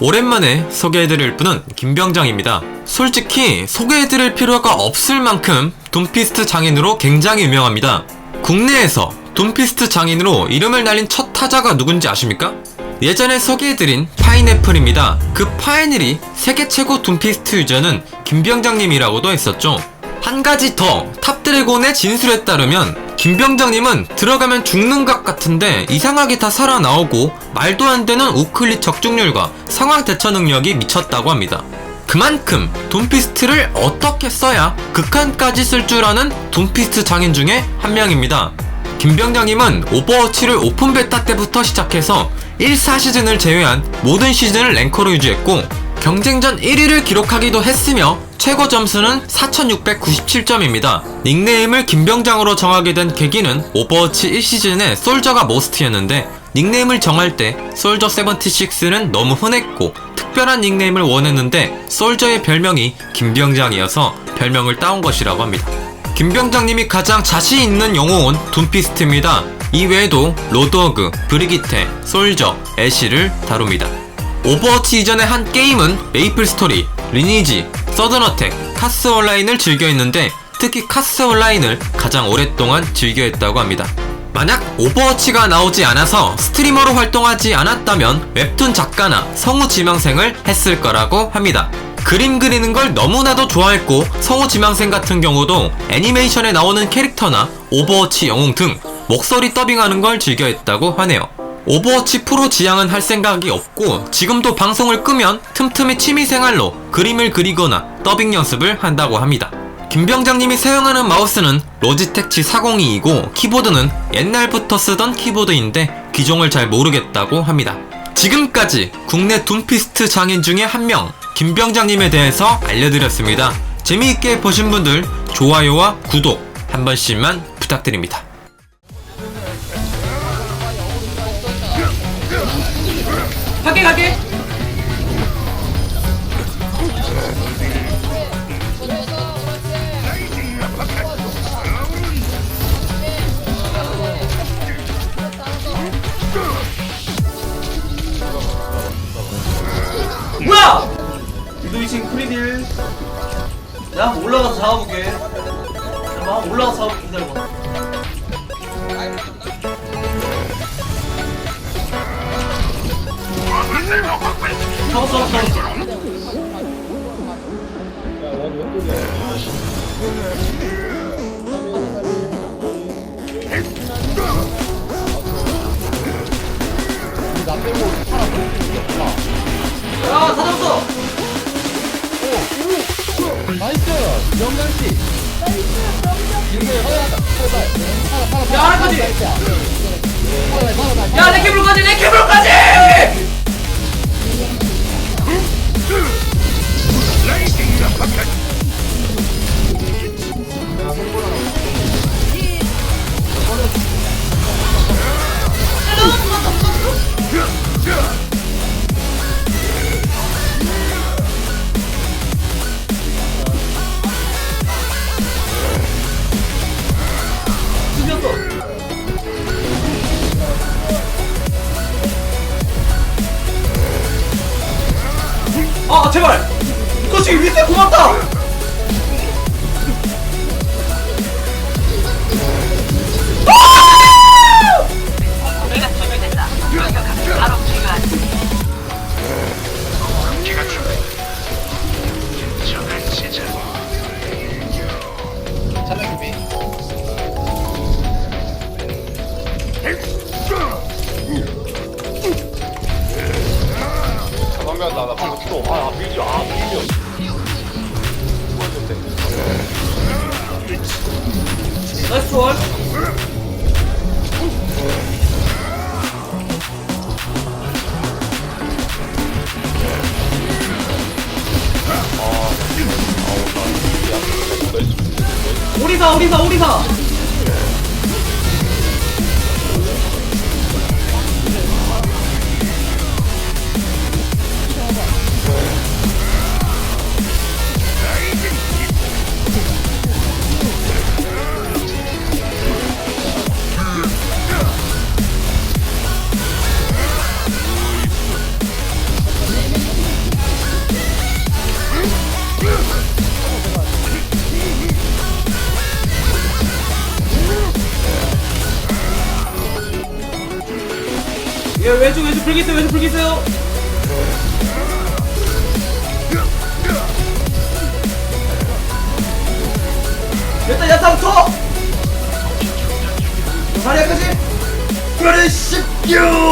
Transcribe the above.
오랜만에 소개해드릴 분은 김병장입니다. 솔직히 소개해드릴 필요가 없을 만큼 돈피스트 장인으로 굉장히 유명합니다. 국내에서 돈피스트 장인으로 이름을 날린 첫 타자가 누군지 아십니까? 예전에 소개해드린 파인애플입니다. 그 파인애플이 세계 최고 돈피스트 유저는 김병장님이라고도 했었죠. 한 가지 더 탑드래곤의 진술에 따르면 김병장님은 들어가면 죽는 것 같은데 이상하게 다 살아나오고 말도 안 되는 우클릭 적중률과 상황 대처 능력이 미쳤다고 합니다. 그만큼 돈피스트를 어떻게 써야 극한까지 쓸 줄 아는 돈피스트 장인 중에 한 명입니다. 김병장님은 오버워치를 오픈 베타 때부터 시작해서 1, 4시즌을 제외한 모든 시즌을 랭커로 유지했고 경쟁전 1위를 기록하기도 했으며 최고 점수는 4697점입니다. 닉네임을 김병장으로 정하게 된 계기는 오버워치 1시즌에 솔저가 모스트였는데 닉네임을 정할 때 솔저 76는 너무 흔했고 특별한 닉네임을 원했는데 솔저의 별명이 김병장이어서 별명을 따온 것이라고 합니다. 김병장님이 가장 자신 있는 영웅은 둠피스트입니다. 이외에도 로드워그, 브리기테, 솔저, 애쉬를 다룹니다. 오버워치 이전의 한 게임은 메이플 스토리, 리니지, 서든어택, 카스 온라인을 즐겨했는데 특히 카스 온라인을 가장 오랫동안 즐겨했다고 합니다. 만약 오버워치가 나오지 않아서 스트리머로 활동하지 않았다면 웹툰 작가나 성우 지망생을 했을 거라고 합니다. 그림 그리는 걸 너무나도 좋아했고 성우 지망생 같은 경우도 애니메이션에 나오는 캐릭터나 오버워치 영웅 등 목소리 더빙하는 걸 즐겨했다고 하네요. 오버워치 프로 지향은 할 생각이 없고 지금도 방송을 끄면 틈틈이 취미생활로 그림을 그리거나 더빙 연습을 한다고 합니다. 김병장님이 사용하는 마우스는 로지텍 G402이고 키보드는 옛날부터 쓰던 키보드인데 기종을 잘 모르겠다고 합니다. 지금까지 국내 둠피스트 장인 중에 한 명 김병장님에 대해서 알려드렸습니다. 재미있게 보신 분들 좋아요와 구독 한 번씩만 부탁드립니다. 갈게 갈게. 뭐야? 위도 2층 프리딜. 내가 한번 올라가서 잡아볼게. 한번 올라가서 잡아볼게. 기다려봐 잡았어 잡았어 잡았어 야다 잡았어 야 하나까지! 야내 캐블까지 내 캐블까지! 죽였어 아 제발! 너 지금 위세 고맙다! 도 나이스 트롤 오리사 오리사 오리사 얘 왼쪽 왼쪽 불기 있어요 왼쪽 불기 있어요. 일단 야타부터 자리야까지 그래 십규